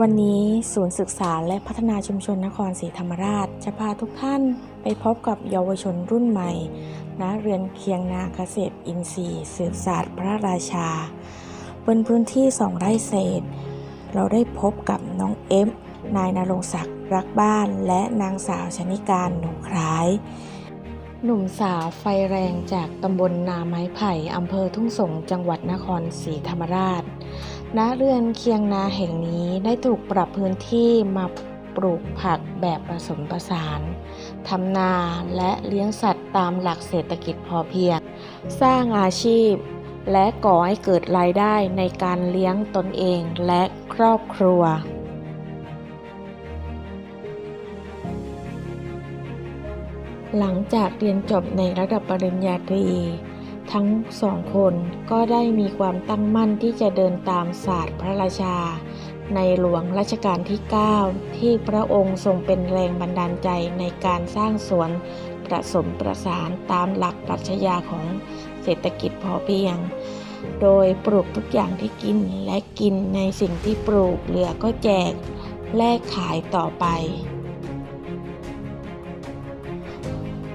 วันนี้ศูนย์ศึกษาและพัฒนาชุมชนนครศรีธรรมราช จะพาทุกท่านไปพบกับเยาวชนรุ่นใหม่ณเรือนเคียงนาเกษตรอินทรีย์สืบศาสตร์พระราชา บนพื้นที่สองไร่เศษ เราได้พบกับน้องเอฟนายนารงศักดิ์รักบ้าน และนางสาวชนิการหนูคล้าย หนุ่มสาวไฟแรงจากตำบลนาไม้ไผ่อำเภอทุ่งสงจังหวัดนครศรีธรรมราช ณเรือนเคียงนาแห่งนี้ได้ถูกปรับพื้นที่มาปลูกผักแบบผสมผสานทำนาและเลี้ยงสัตว์ตามหลักเศรษฐกิจพอเพียง สร้างอาชีพ และก่อให้เกิดรายได้ในการเลี้ยงตนเองและครอบครัวหลังจากเรียนจบในระดับปริญญาตรี ทั้งสองคนก็ได้มีความตั้งมั่นที่จะเดินตามศาสตร์พระราชา ในหลวงรัชกาลที่ 9 ที่พระองค์ทรงเป็นแรงบันดาลใจในการสร้างสวนประสมประสานตามหลักปรัชญาของเศรษฐกิจพอเพียง โดยปลูกทุกอย่างที่กินและกินในสิ่งที่ปลูกเหลือก็แจก แลกขายต่อไป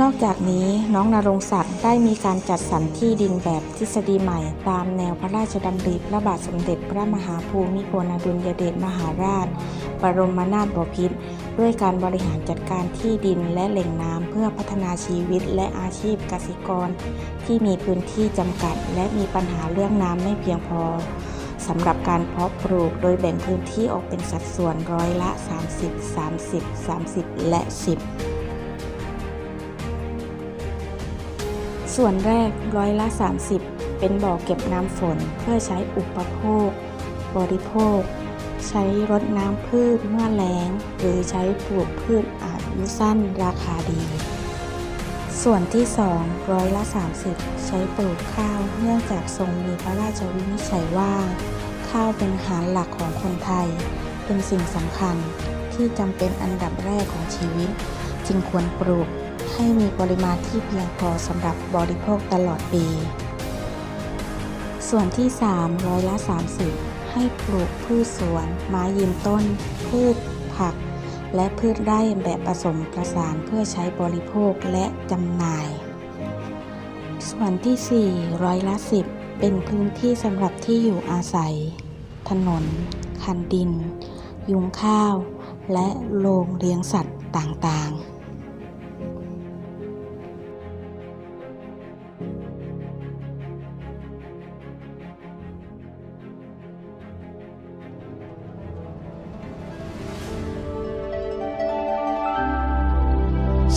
นอกจากนี้น้องนรงศักดิ์ได้มีการจัดสรรที่ดินแบบทฤษฎีใหม่ ตามแนวพระราชดำริพระบาทสมเด็จพระมหาภูมิพลอดุลยเดชมหาราช บรมนาถบพิตรด้วยการบริหารจัดการที่ดินและแหล่งน้ำเพื่อพัฒนาชีวิตและอาชีพเกษตรกร ที่มีพื้นที่จำกัด และมีปัญหาเรื่องน้ำไม่เพียงพอสำหรับการเพาะปลูกโดยแบ่งพื้นที่ออกเป็นสัดส่วนร้อยละ 30 30 30 และ 10 ส่วนแรกร้อยละ 30 เป็นบ่อเก็บน้ำฝนเพื่อใช้อุปโภค บริโภค ใช้รดน้ำพืชเมื่อแล้ง หรือใช้ปลูกพืชอายุสั้นราคาดี ส่วนที่ 2 ร้อยละ 30 ใช้ปลูกข้าวเนื่องจากทรงมีพระราชวินิจฉัยว่า ข้าวเป็นอาหารหลักของคนไทย เป็นสิ่งสำคัญที่จำเป็นอันดับแรกของชีวิต จึงควรปลูก ให้มีปริมาณที่เพียงพอสำหรับบริโภคตลอดปี ส่วนที่ 3 ร้อยละ 30 ให้ปลูกพืชสวน ไม้ยืนต้น พืชผัก และพืชไร่แบบผสมประสานเพื่อใช้บริโภคและจำหน่าย ส่วนที่ 4 ร้อยละ 10 เป็นพื้นที่สำหรับที่อยู่อาศัย ถนน คันดิน ยุงข้าว และโรงเลี้ยงสัตว์ต่างๆ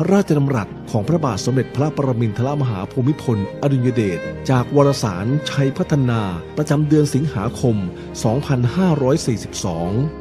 ระราชดำรัสของพระบาทสมเด็จพระปรมินทรมหาภูมิพล อดุลยเดช จากวารสารชัยพัฒนา ประจำเดือนสิงหาคม 2542